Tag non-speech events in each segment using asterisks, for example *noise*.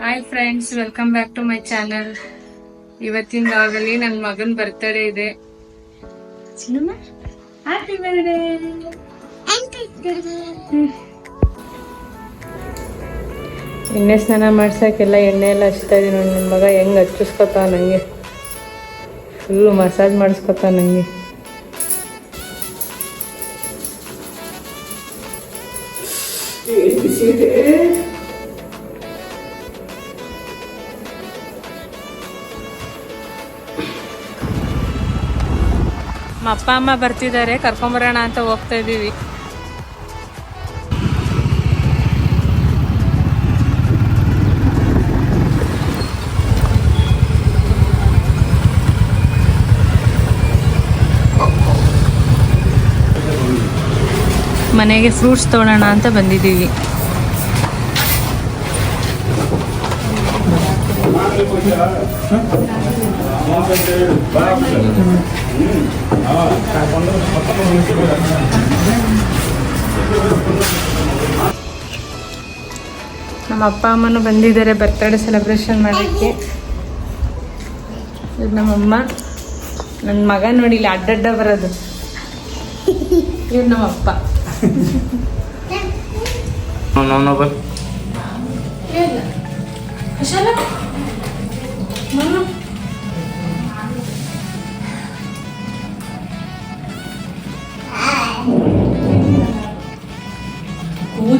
Hi friends welcome back to my channel ಇವತ್ತಿನ ಭಾಗದಲ್ಲಿ ನನ್ನ ಮಗನ ಬರ್ತಡೇ ಇದೆ. ಹ್ಯಾಪಿ ಬರ್ಡೇ ಎಣ್ಣೆ ಸ್ನಾನ ಮಾಡ್ಸಕ್ಕೆಲ್ಲ ಎಣ್ಣೆ ಎಲ್ಲ ಹಚ್ತಾ ಇದೀನಿ ನೋಡಿ ನನ್ನ ಮಗ ಹೆಂಗ್ ಹಚ್ಚಿಸ್ಕೊತ ನಂಗೆ. ಫುಲ್ಲು ಮಸಾಜ್ ಮಾಡಿಸ್ಕೊತ ನಂಗೆ. ಅಪ್ಪ ಅಮ್ಮ ಬರ್ತಿದ್ದಾರೆ ಕರ್ಕೊಂಬರೋಣ ಅಂತ ಹೋಗ್ತಾ ಇದ್ದೀವಿ ಮನೆಗೆ ಫ್ರೂಟ್ಸ್ ತೊಗೊಳೋಣ ಅಂತ ಬಂದಿದ್ದೀವಿ. ನಮ್ಮ ಅಪ್ಪ ಅಮ್ಮನೂ ಬಂದಿದ್ದಾರೆ ಬರ್ತ್ಡೇ ಸೆಲೆಬ್ರೇಷನ್ ಮಾಡೋಕ್ಕೆ. ಇದು ನಮ್ಮಮ್ಮ. ನನ್ನ ಮಗ ನೋಡಿ ಇಲ್ಲಿ ಅಡ್ಡಡ್ಡ ಬರೋದು. ಇವ್ರು ನಮ್ಮಪ್ಪ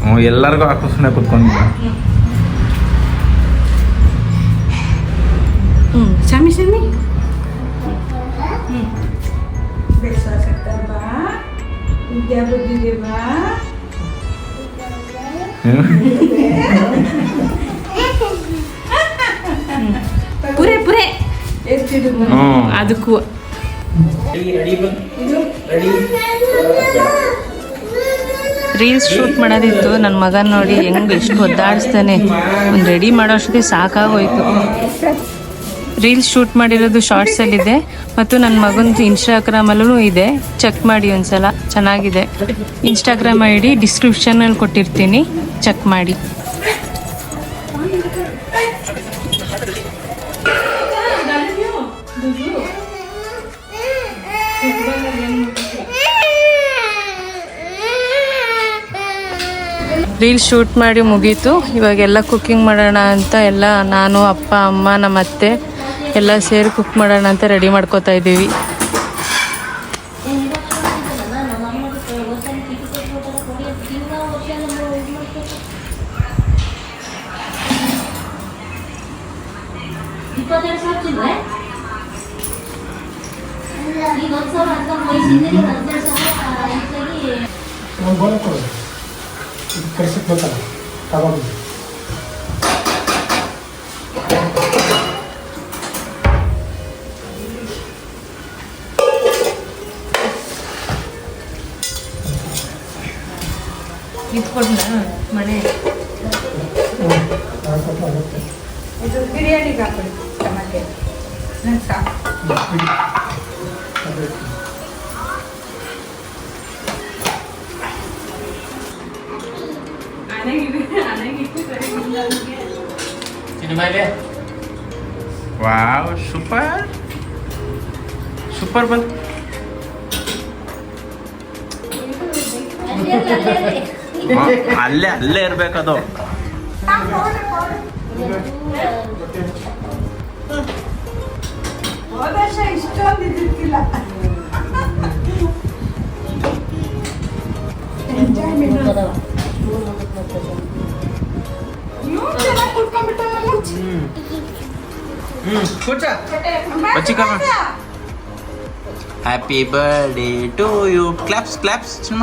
ಹ್ಞೂ ಎಲ್ಲರಿಗೂ ಆಕರ್ಷಣೆ ಕೂತ್ಕೊಂಡಿದ್ದ ಹ್ಞೂ ಶಾಮಿ ಶಾಮಿ ಪುರೆ ಪುರೆ ಹ್ಞೂ ಅದಕ್ಕೂ ರೀಲ್ಸ್ ಶೂಟ್ ಮಾಡೋದಿತ್ತು. ನನ್ನ ಮಗ ನೋಡಿ ಹೆಂಗ್ ಎಷ್ಟು ಒದ್ದಾಡಿಸ್ತಾನೆ. ಒಂದು ರೆಡಿ ಮಾಡೋಷ್ಟೇ ಸಾಕಾಗೋಯ್ತು. ರೀಲ್ಸ್ ಶೂಟ್ ಮಾಡಿರೋದು ಶಾರ್ಟ್ಸಲ್ಲಿದೆ ಮತ್ತು ನನ್ನ ಮಗಂದು ಇನ್ಸ್ಟಾಗ್ರಾಮಲ್ಲೂ ಇದೆ. ಚೆಕ್ ಮಾಡಿ ಒಂದ್ಸಲ. ಚೆನ್ನಾಗಿದೆ. ಇನ್ಸ್ಟಾಗ್ರಾಮ್ ಐ ಡಿ ಡಿಸ್ಕ್ರಿಪ್ಷನಲ್ಲಿ ಕೊಟ್ಟಿರ್ತೀನಿ. ಚೆಕ್ ಮಾಡಿ. ರೀಲ್ ಶೂಟ್ ಮಾಡಿ ಮುಗೀತು. ಇವಾಗೆಲ್ಲ ಕುಕ್ಕಿಂಗ್ ಮಾಡೋಣ ಅಂತ ಎಲ್ಲ ನಾನು, ಅಪ್ಪ, ಅಮ್ಮ ನಮ್ಮ ಅತ್ತೆ ಎಲ್ಲ ಸೇರಿ ಕುಕ್ ಮಾಡೋಣ ಅಂತ ರೆಡಿ ಮಾಡ್ಕೋತಾ ಇದ್ದೀವಿ. ಇಪ್ಪತ್ತೆರಡು ಸಾವಿರ ಚಿಲ್ಲರೆ ತಗೊಂಡು ಮನೆ ಆಗುತ್ತೆ ಇದು ಬಿರಿಯಾನಿಗೆ ಹಾಕೊಳ್ಳಿ ಟಮಾಟೆ ನಂಗೆ ಸಾಕು ವಾವ್ ಸೂಪರ್ ಸೂಪರ್ ಬಂದ್ ಅಲ್ಲೇ ಅಲ್ಲೇ ಇರ್ಬೇಕದು. Happy birthday to you claps claps ಚಿನ್ನ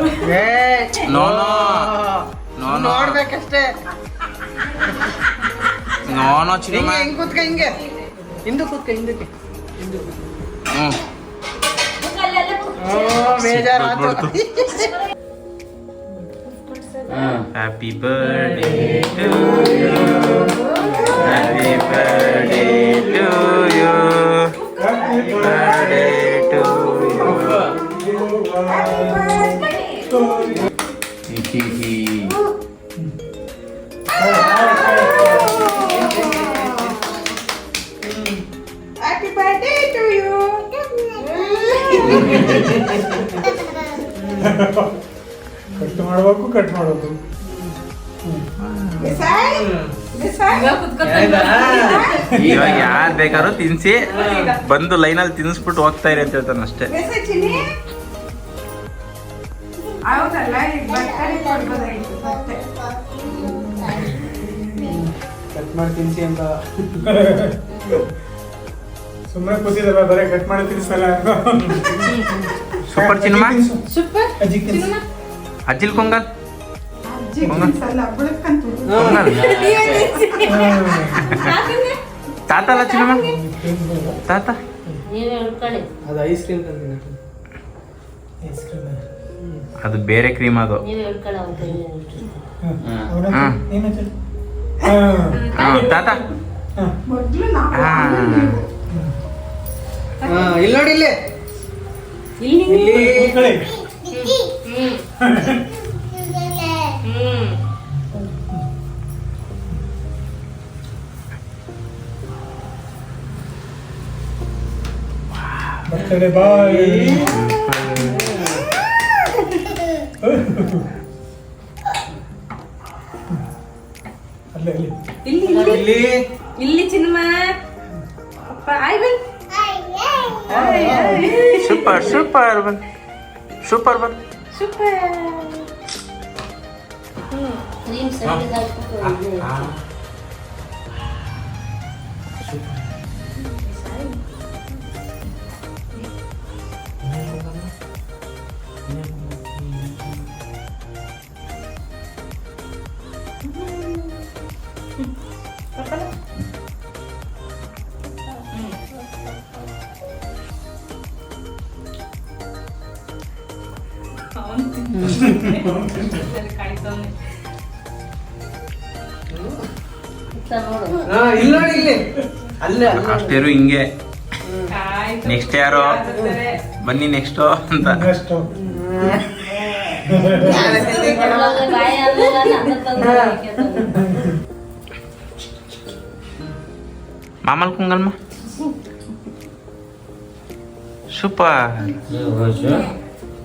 ನೋ ನೋ. ನೋ ನೋ ನೋಡ್ಬೇಕಷ್ಟೇ. ನೋ ನೋ ಚಿನ್ನಮ್ಮ ಹಿಂಗೆ ಹಿಂಗ್ ಕೂತ್ಕ ಹಿಂಗೆ. ಹಿಂದೂ ಕೂತ್ಕ ಹಿಂದಕ್ಕೆ. ಹ್ಞೂ. ಓ ಬೇಜಾರಾತು happy birthday to you happy birthday to you birthday to you cut ಮಾಡ್ಬೇಕು ಕಟ್ ಮಾಡೋದು. ಇವಾಗ ಯಾರು ಬೇಕಾದ್ರೂ ತಿನ್ಸಿ. ಬಂದು ಲೈನಲ್ಲಿ ತಿನ್ಸ್ಬಿಟ್ಟು ಹೋಗ್ತಾ ಇರಿ ಅಂತ ಹೇಳ್ತಾನೆ ಅಷ್ಟೇ. ಕಟ್ ಮಾಡಿ ತಿನ್ಸಿ ಅಂತ. *laughs* ಸುಮ್ಮನೆ ಕೂತಿದಲ್ಲ ಬರೀ ಕಟ್ ಮಾಡಿ ತಿನ್ಸಲ್ಲ. ಸೂಪರ್ ಚಿನ್ನಮ್ಮ ಅಜ್ಜಿ ಸಿನಿಮಾ ಅಜ್ಜಿಲ್ ಕೊಂಗಲ್? ಕೊಂಗಲ್? *laughs* ತಾತ ಅಲ್ಲ ಚಿನ್ನಮ್ಮ ತಾತ? ಅದು ಐಸ್ ಕ್ರೀಮ್ ತಂದಿನ. Ice cream. ಅದು ಬೇರೆ ಕ್ರೀಮ್ ಅದು. ತಾತ. ಇಲ್ಲಿ ನೋಡಿ ಇಲ್ಲಿ. ಬಾಯ್. ಇಲ್ಲಿ? ಇಲ್ಲಿ ಚಿನ್ನಮ್ಮ super super bun. Super bun. Cream ಸರಿ ಹಾಕ್ಬಿಟ್ಟು *laughs* ಅಷ್ಟೇರು ಹಿಂಗೆ. ನೆಕ್ಸ್ಟ್ ಯಾರೋ? ಬನ್ನಿ ನೆಕ್ಸ್ಟ್ ಅಂತ. ಮಾಮಲ್ ಕುಂಗಲ್ಮ? ಸೂಪರ್.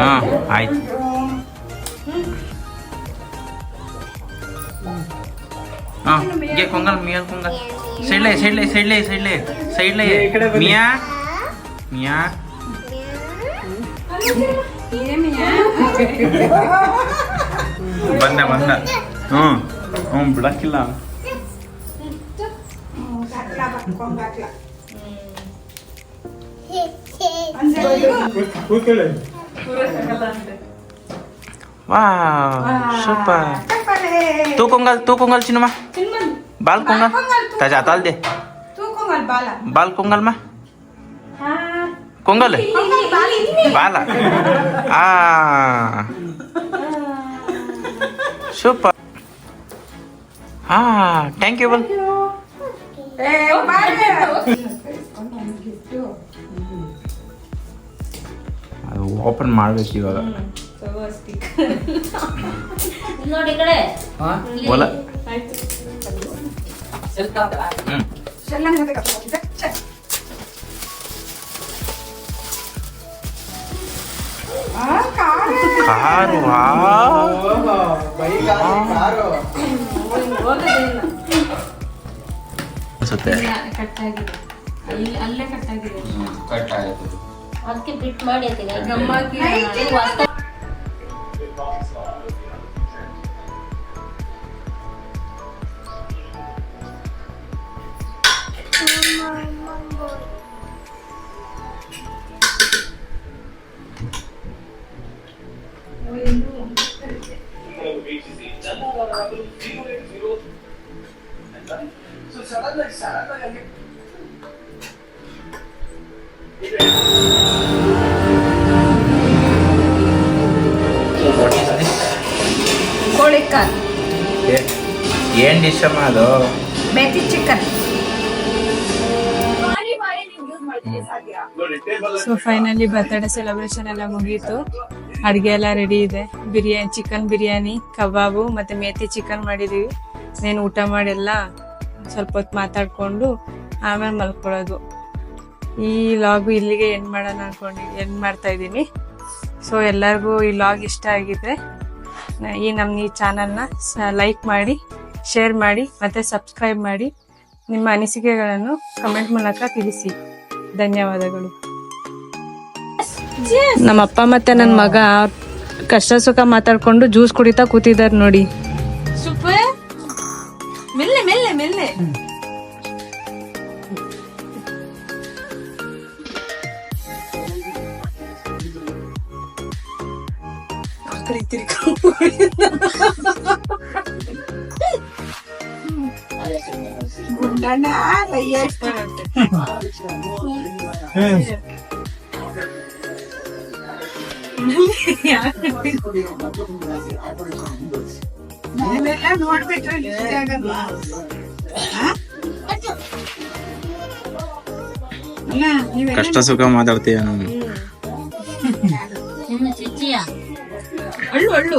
ಹಾ ಆಯ್ತು. ಹಾಂ ಗೆ ಕೊಂಗಲ್ ಮಿಯಾ ಕೊಂಗಲ್. ಸೈಡ್ಲೆ ಸೈಡ್ಲೆ ಸೈಡ್ಲೆ ಸೈಡ್ಲೆ ಸೈಡ್ಲೆ. ಮಿಯಾ? ಮಿಯಾ? ಬಂದ ಬಂದ. ಹ್ಞೂ. ಹ್ಞೂ ಬಿಡಕ್ಕಿಲ್ಲ. Wow, super. Tú congal, tú congal chino más. Bal congal. De. Tú congal bala. Bal congal más. Bala. Ah. Super. Ah, thank you. Open ಮಾಡ್ಬೇಕು ಇವಾಗ. ನೋಡಿ ಕಡೆ ಒಲ. ಕಾರು. Bike car. ಆಗಿದೆ. ಅಲ್ಲೇ ಕಟ್ಟಾಗಿದೆ ಅದಕ್ಕೆ ಬಿಟ್ ಮಾಡಿ ಅಂತೀನಿ ಗಮ್ಮಕ್ಕೆ ನೀವು ಹೊಸ್ದಾಗಿ ಕೋಳಿ ಏನ್ ಡಿಶ್ ಅಮ್ಮ ಅದು? Methi chicken. So finally birthday celebration ಎಲ್ಲ ಮುಗೀತು. ಅಡುಗೆ ಎಲ್ಲ ರೆಡಿ ಇದೆ. ಬಿರಿಯಾನಿ ಚಿಕನ್ ಬಿರಿಯಾನಿ ಕಬಾಬು ಮತ್ತೆ ಮೇತಿ ಚಿಕನ್ ಮಾಡಿದೀವಿ. ನೇನು ಊಟ ಮಾಡೆಲ್ಲ. ಸ್ವಲ್ಪ ಹೊತ್ತು ಮಾತಾಡಿಕೊಂಡು ಆಮೇಲೆ ಮಲ್ಕೊಳ್ಳೋದು. ಈ ಲಾಗ್ ಇಲ್ಲಿಗೆ ಎಂಡ್ ಮಾಡೋಣ ಅನ್ಕೊಂಡು ಎಂಡ್ ಮಾಡ್ತಾ ಇದ್ದೀನಿ. ಸೊ ಎಲ್ಲರಿಗೂ ಈ ಲಾಗ್ ಇಷ್ಟ ಆಗಿದ್ರೆ ಈ ನಮ್ಮ ಈ ಚಾನಲ್ನ ಲೈಕ್ ಮಾಡಿ ಶೇರ್ ಮಾಡಿ, ಮತ್ತು ಸಬ್ಸ್ಕ್ರೈಬ್ ಮಾಡಿ. ನಿಮ್ಮ ಅನಿಸಿಕೆಗಳನ್ನು ಕಮೆಂಟ್ ಮೂಲಕ ತಿಳಿಸಿ. ಧನ್ಯವಾದಗಳು. ನಮ್ಮ ಅಪ್ಪ ಮತ್ತು ನನ್ನ ಮಗ ಕಷ್ಟ ಸುಖ ಮಾತಾಡಿಕೊಂಡು ಜ್ಯೂಸ್ ಕುಡಿತಾ ಕೂತಿದ್ದಾರೆ ನೋಡಿ. ಕಷ್ಟ ಸುಖ ಮಾತಾಡ್ತೀಯ ನಾನು. ನಿನ್ನ ಚಿಚ್ಚಿಯ? ಅಳ್ಳು ಅಳ್ಳು.